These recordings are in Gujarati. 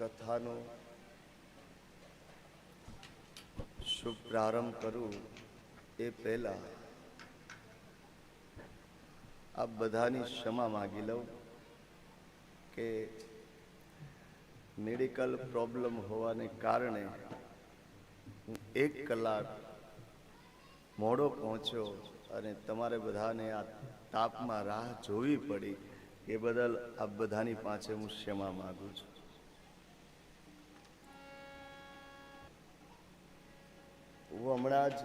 કથાનો શુભ પ્રારંભ કરું એ પહેલા આ બધાની ક્ષમા માગી લઉં કે મેડિકલ પ્રોબ્લેમ હોવાને કારણે એક કલાક મોડો પહોંચ્યો અને તમારે બધાને આ તાપમાં રાહ જોવી પડી. એ બદલ આ બધાની પાસે હું ક્ષમા માગું છું. હું હમણાં જ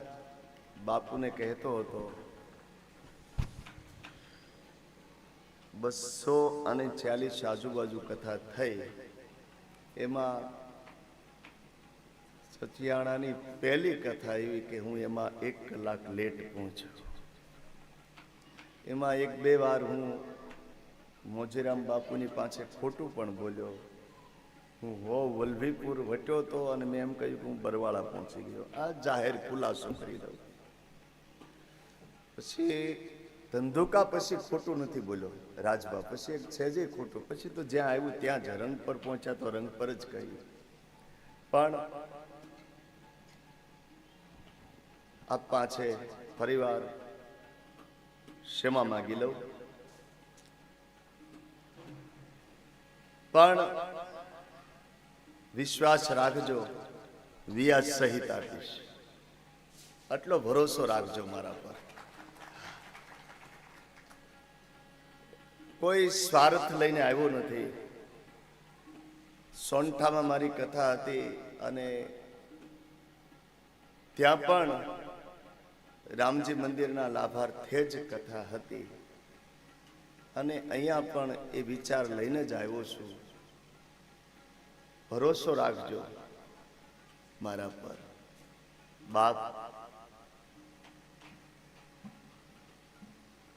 બાપુને કહેતો હતો બસો અને ચાલીસ આજુબાજુ કથા થઈ. એમાં સચિયાણાની પહેલી કથા એવી કે હું એમાં એક કલાક લેટ પહોંચ્યો. એમાં એક બે વાર હું મોજીરામ બાપુની પાસે ખોટું પણ બોલ્યો. હું હો વલ્લભીપુર વટ્યો તો અને મેં એમ કહ્યું કે હું બરવાળા પહોંચી ગયો. આ જાહેર ખુલાસો કરી દઉં. પછી ધંધુકા પછી ખોટું નથી બોલ્યો. રાજબા પછી એક છે જે ખોટું. પછી તો જ્યાં આવ્યું ત્યાં જ રંગ પર પહોંચ્યા તો રંગ પર જ કહ્યું. પણ આપ છે. ફરીવાર ક્ષમા માગી લઉં. પણ વિશ્વાસ રાખજો વ્યાજ સહિત આપીશ. આટલો ભરોસો રાખજો મારા પર. કોઈ સ્વાર્થ લઈને આવ્યો નથી. સોનઠામાં મારી કથા હતી અને ત્યાં પણ રામજી મંદિરના લાભાર્થે જ કથા હતી. અને અહીંયા પણ એ વિચાર લઈને જ આવ્યો છું. ભરોસો રાખજો મારા પર. બાપ.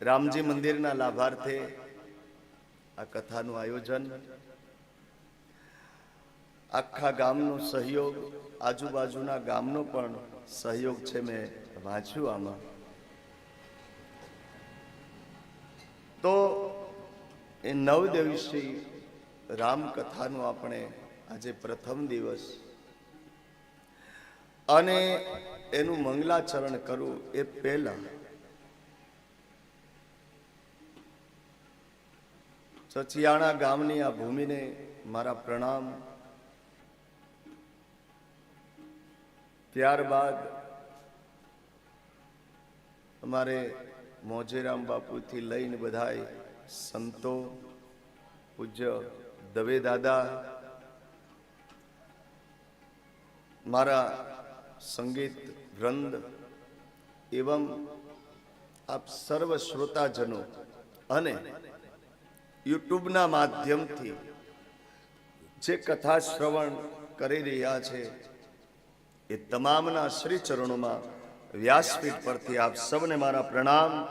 રામજી મંદિરના લાભાર્થે આ કથાનું આયોજન, આખા ગામનો સહયોગ, આજુબાજુના ગામનો પણ સહયોગ છે મેં, વાંચ્યું આમાં. તો એ નવ દિવસી રામકથાનું આપણે આજે પ્રથમ દિવસ. અને એનું મંગલાચરણ કરવું એ પહેલા. સચિયાણા ગામની આ ભૂમિને મારા પ્રણામ ત્યારબાદ અમારે મોજેરામ બાપુથી લઈને બધાય સંતો, પૂજ્ય દવે દાદા, મારા સંગીત વૃંદ એવમ આપ સર્વ શ્રોતાજનો અને યુટ્યુબના માધ્યમથી જે કથા શ્રવણ કરી રહ્યા છે એ તમામના શ્રી ચરણોમાં વ્યાસપીઠ પરથી આપ સૌને મારા પ્રણામ.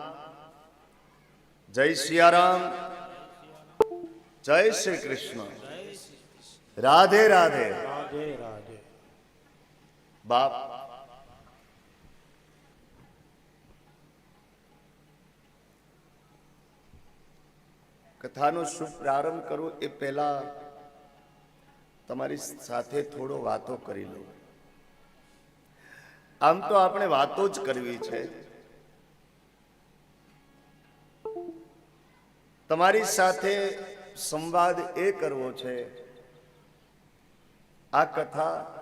જય સિયારામ. જય શ્રી કૃષ્ણ. રાધે રાધે. બાપ. કથાનો શુભ પ્રારંભ કરું એ પહેલા તમારી સાથે થોડો વાતો કરી લઉં. આમ તો આપણે વાતો જ કરવી છે. તમારી સાથે સંવાદ એ કરવો છે. આ કથા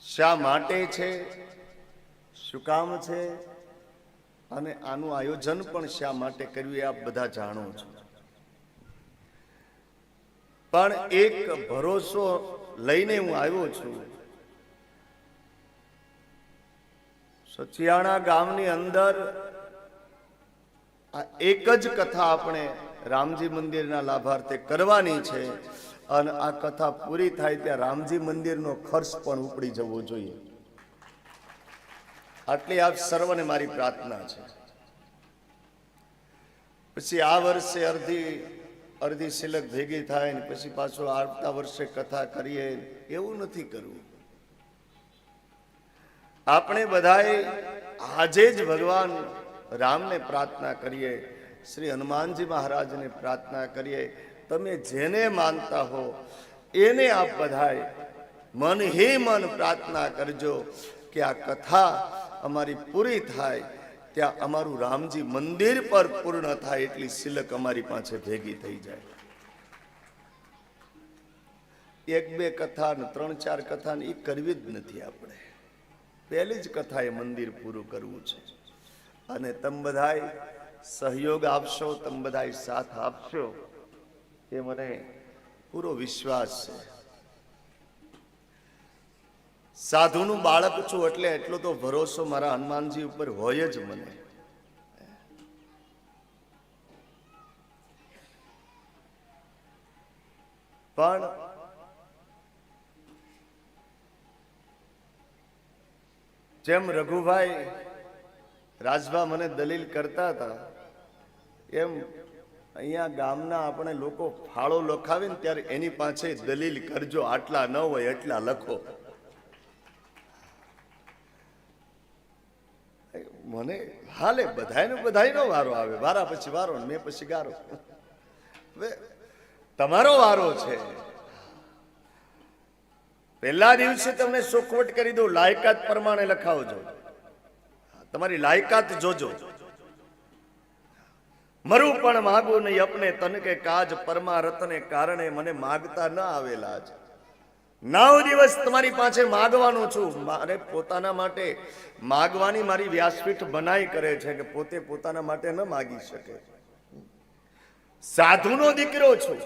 શા માટે છે? શું કામ છે? અને આનું આયોજન પણ શા માટે કર્યું એ આપ બધા જાણો છો. પણ એક ભરોસો લઈને હું આવ્યો છું. સચિયાણા ગામની અંદર આ એક જ કથા આપણે રામજી મંદિરના લાભાર્થે કરવાની છે અને આ કથા પૂરી થાય ત્યાં રામજી મંદિરનો ખર્ચ પણ ઉપડી જવો જોઈએ. આટલી આપ સર્વને મારી પ્રાર્થના છે. પછી આ વર્ષે અડધી અડધી સિલક ભેગી થાય ને પછી પાછું આવતા વર્ષે કથા કરીએ એવું નથી કરવું. આપણે બધાએ આજે જ ભગવાન રામને પ્રાર્થના કરીએ, શ્રી હનુમાનજી મહારાજને પ્રાર્થના કરીએ. તમે જેને માનતા હો, એને આપ બધાએ મન હે મન પ્રાર્થના કરજો કે આ કથા અમારી પૂરી થાય. ત્યાં અમારું રામજી મંદિર પર પૂર્ણ થાય એટલી સિલક અમારી પાસે ભેગી થઈ જાય. એક બે કથા ને ત્રણ ચાર કથા ને એ કરવી જ નથી આપણે. પહેલી જ કથાએ મંદિર પૂરું કરવું છે. અને તમે બધાય સહયોગ આપશો, તમે બધાય સાથ આપશો, એ મને પૂરો વિશ્વાસ છે. સાધુનું બાળક છું એટલે એટલો તો ભરોસો મારા હનુમાનજી ઉપર હોય જ મને. પણ જેમ રઘુભાઈ રાજભા મને દલીલ કરતા હતા, એમ અહીંયા ગામના આપણે લોકો ફાળો લખાવે ને ત્યારે એની પાસે દલીલ કરજો, આટલા ન હોય, એટલા લખો. મને હાલે, બધાયનો બધાયનો વારો આવે, વારા પછી વારો મેં પછી ગારો. તમારો વારો છે. પહેલા દિવસે તમને સુખવટ કરી દઉં, લાયકાત પ્રમાણે લખાવજો. તમારી લાયકાત જોજો. મરું પણ માગું નહીં, અપને તન કે કાજ પરમારતને કારણે મને માગતા ન આવેલા છે નવ દિવસ તમારી પાસે માગવાનું છું. મારે પોતાના માટે માગવાની મારી વ્યાસપીઠ બનાઈ કરે છે કે પોતે પોતાના માટે ન માગી શકે. સાધુનો દીકરો છું.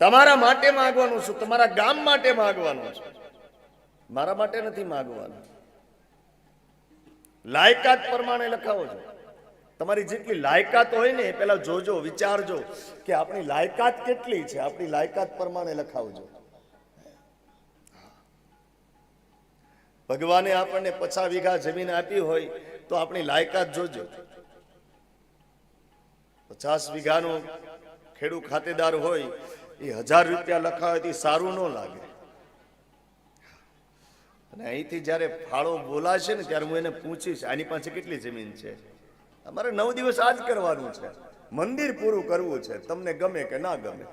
તમારા માટે માગવાનું છું, તમારા ગામ માટે માગવાનું છું. મારા માટે નથી માગવાનું. લાયકાત પ્રમાણે લખાવો છો. તમારી જેટલી લાયકાત હોય ને, એ પેલા જોજો, વિચારજો કે આપણી લાયકાત કેટલી છે. આપણી લાયકાત પ્રમાણે લખાવજો. ભગવાને આપણને પચાસ વીઘા જમીન આપી હોય તો આપણી લાયકાત જોજો. પચાસ વીઘાનો ખેડૂત ખાતેદાર હોય એ હજાર રૂપિયા લખાવે તે સારું ન લાગે. અને અહીંથી જ્યારે ફાળો બોલાશે ને ત્યારે હું એને પૂછીશ, આની પાસે કેટલી જમીન છે? અમારે નવ દિવસ આ જ કરવાનું છે. મંદિર પૂરું કરવું છે. તમને ગમે કે ના ગમે.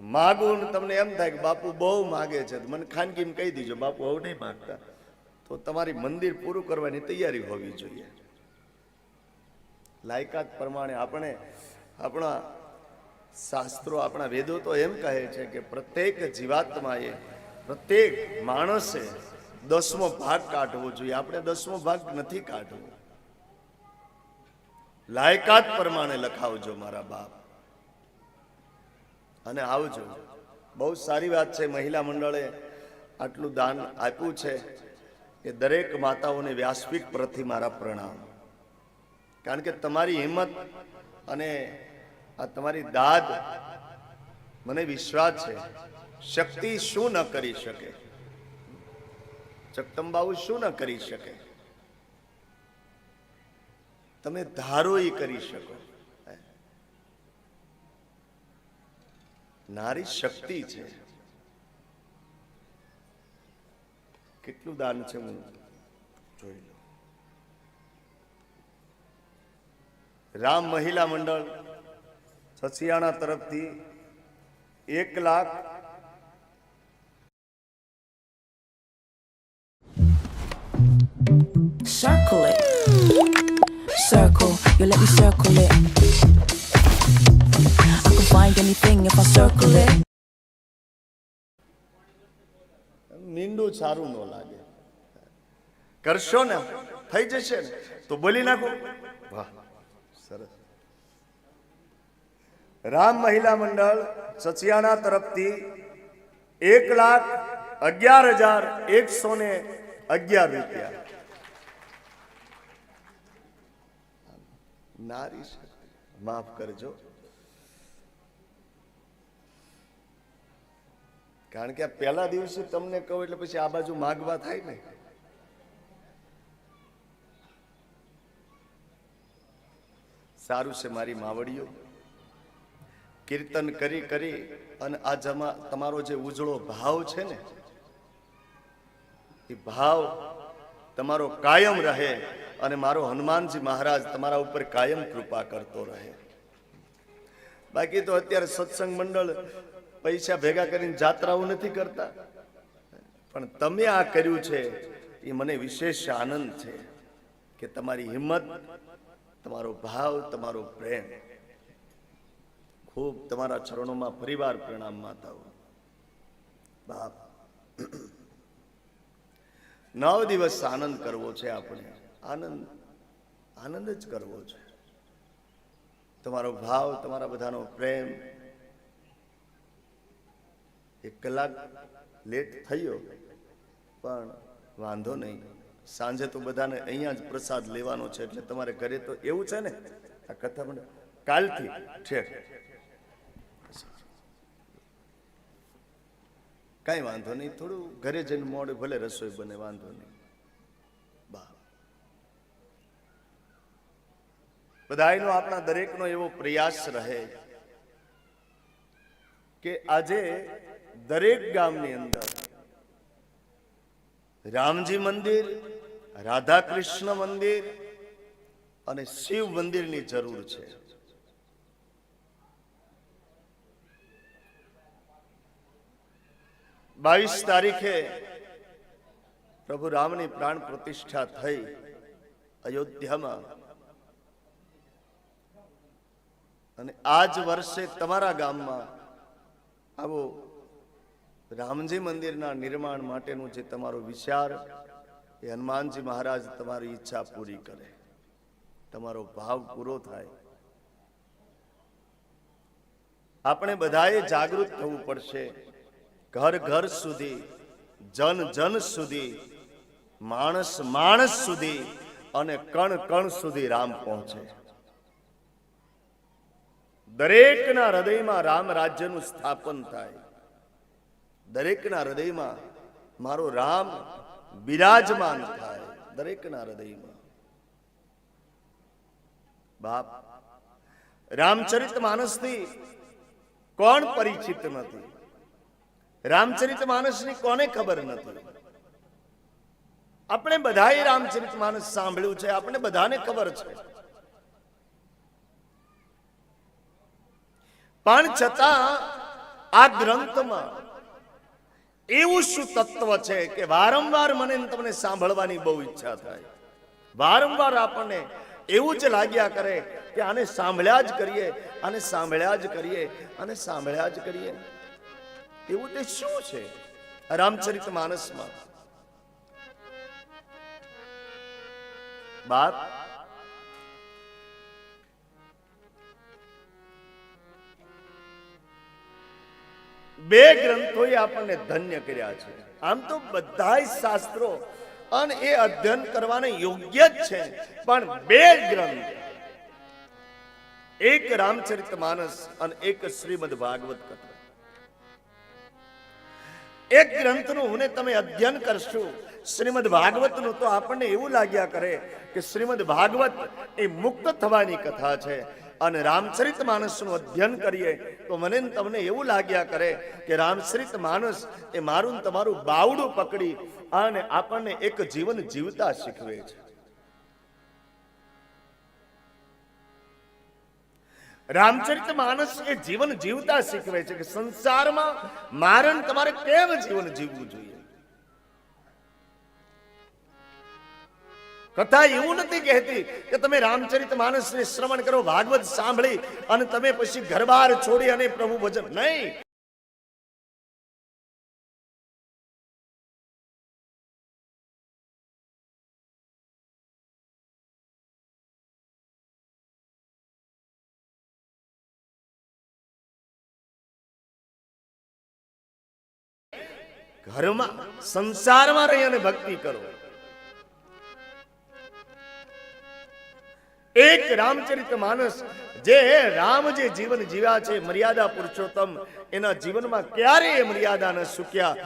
માગું તમને એમ થાય કે બાપુ બહુ માગે છે. મને ખાનગીમાં કહી દીજો, બાપુ હવે નહીં માગતા. તો તમારી મંદિર પૂરું કરવાની તૈયારી હોવી જોઈએ. લાયકાત પ્રમાણે આપણે આપણા શાસ્ત્રો આપણા વેદો તો એમ કહે છે કે પ્રત્યેક જીવાત્માએ, પ્રત્યેક માણસે દસમો ભાગ કાઢવો જોઈએ. આપણે દસમો ભાગ નથી કાઢવો. લાયકાત પ્રમાણે લખાવજો મારા બાપ. અને આવજો. બહુ સારી વાત છે. મહિલા મંડળે આટલું દાન આપ્યું છે કે દરેક માતાઓને વ્યાસપીઠ પ્રતિ મારા પ્રણામ. કારણ કે તમારી હિંમત અને આ તમારી દાદ મને વિશ્વાસ છે. શક્તિ શું ન કરી શકે? જગદંબાઓ શું ન કરી શકે? તમે ધારો એ કરી શકો. નારી શક્તિ છે. કેટલું દાન છે હું જોઈ લઉં. રામ મહિલા મંડળ સસિયાણા તરફથી એક lakh Circle it. Circle, you let me circle it. I can find anything if I circle it. મીંડું સારું ન લાગે કરશો ને થઈ જશે ને તો બોલી નાખો વાહ સરસ રામ મહિલા મંડળ સચિયાણા તરફથી એક લાખ અગિયાર હજાર એકસો ને અગિયાર રૂપિયા. નારી શક્તિ. માફ કરજો. કારણ કે આ પહેલા દિવસે તમને કહું એટલે પછી આ બાજુ માગવા થાય ને. સારું છે મારી માવડીઓ. કીર્તન કરી કરી અને આ જમા તમારો જે ઉજળો ભાવ છે ને, એ ભાવ તમારો કાયમ રહે અને મારો હનુમાનજી મહારાજ તમારા ઉપર કાયમ કૃપા કરતો રહે. બાકી તો અત્યારે સત્સંગ મંડળ પૈસા ભેગા કરીને જાત્રાઓ નથી કરતા. પણ તમે આ કર્યું છે, એ મને વિશેષ આનંદ છે કે તમારી હિંમત, તમારો ભાવ, તમારો પ્રેમ ખૂબ તમારા ચરણોમાં પરિવાર પ્રણામ માતાઓ. બાપ. નવ દિવસ આનંદ કરવો છે આપણે. આનંદ આનંદ જ કરવો છે. તમારો ભાવ, તમારા બધાનો પ્રેમ. એક કલાક લેટ થયો, પણ વાંધો નહીં. સાંજે તો બધાને અહીંયા જ પ્રસાદ લેવાનો છે, એટલે તમારે ઘરે તો એવું છે ને? આ કથા પણ કાલથી ઠેર. કાંઈ વાંધો નહીં, થોડું ઘરે જઈને મોડે ભલે રસોઈ બને, વાંધો નહીં. બા. બધાયનો આપણા દરેકનો એવો પ્રયાસ રહે કે આજે દરેક ગામની અંદર રામજી મંદિર રાધા કૃષ્ણ મંદિર અને શિવ મંદિરની જરૂર છે. બાવીસ તારીખે પ્રભુ રામની પ્રાણ પ્રતિષ્ઠા થઈ અયોધ્યામાં. અને આ જ વર્ષે તમારા ગામમાં આવો રામજી મંદિરના નિર્માણ માટેનું જે તમારો વિચાર, એ હનુમાનજી મહારાજ તમારી ઈચ્છા પૂરી કરે. તમારો ભાવ પૂરો થાય. આપણે બધાએ જાગૃત થવું પડશે. ઘર ઘર સુધી, જન જન સુધી, માણસ માણસ સુધી અને કણ કણ સુધી રામ પહોંચે. દરેકના હૃદયમાં રામ રાજ્યનું સ્થાપન થાય. દરેકના હૃદયમાં મારો રામ બિરાજમાન થાય. દરેકના હૃદયમાં. બાપ, રામચરિત માનસથી કોણ પરિચિત નથી? રામચરિત માનસની કોને ખબર નથી? આપણે બધાએ રામચરિત માનસ સાંભળ્યું છે, આપણે બધાને ખબર છે. પણ છતાં આ ગ્રંથમાં એવું શું તત્વ છે કે વારંવાર મને તમને સાંભળવાની બહુ ઈચ્છા થાય? વારંવાર આપણને એવું જ લાગ્યા કરે કે આને સાંભળ્યા જ કરીએ, આને સાંભળ્યા જ કરીએ, આને સાંભળ્યા જ કરીએ. એવું તે શું છે? રામચરિત માનસમાં. બાપ બે ગ્રંથોએ આપણને ધન્ય કર્યા છે. આમ તો બધા શાસ્ત્રો અને એ અધ્યયન કરવાને યોગ્ય જ છે. પણ બે ગ્રંથ, એક રામચરિત માનસ અને એક શ્રીમદ ભાગવત કથા. એક ગ્રંથનું હું તમે અધ્યયન કરશું. શ્રીમદ ભાગવતનું તો આપણને એવું લાગ્યા કરે કે શ્રીમદ ભાગવત એ મુક્ત થવાની કથા છે. અને રામચરિત માનસનું અધ્યયન કરીએ તો મને તમને એવું લાગ્યા કરે કે રામચરિત માનસ એ મારું તમારું બાવડું પકડી અને આપણને એક જીવન જીવતા શીખવે છે. રામચરિત માનસ એ જીવન જીવતા શીખવે છે કે સંસારમાં મારણ તમારે કેમ જીવન જીવવું જોઈએ? કથા એવું નથી કહેતી કે તમે રામચરિત માનસને શ્રવણ કરો, ભાગવત સાંભળી અને તમે પછી ઘરબાર છોડી અને પ્રભુ ભજન. નહીં. ઘરમાં સંસારમાં રહી અને ભક્તિ કરો. એક રામચરિત માનસ જે રામ જે જીવન જીવ્યા છે, મર્યાદા પુરુષોત્તમ, એના જીવનમાં ક્યારેય મર્યાદા ન સુક્યા.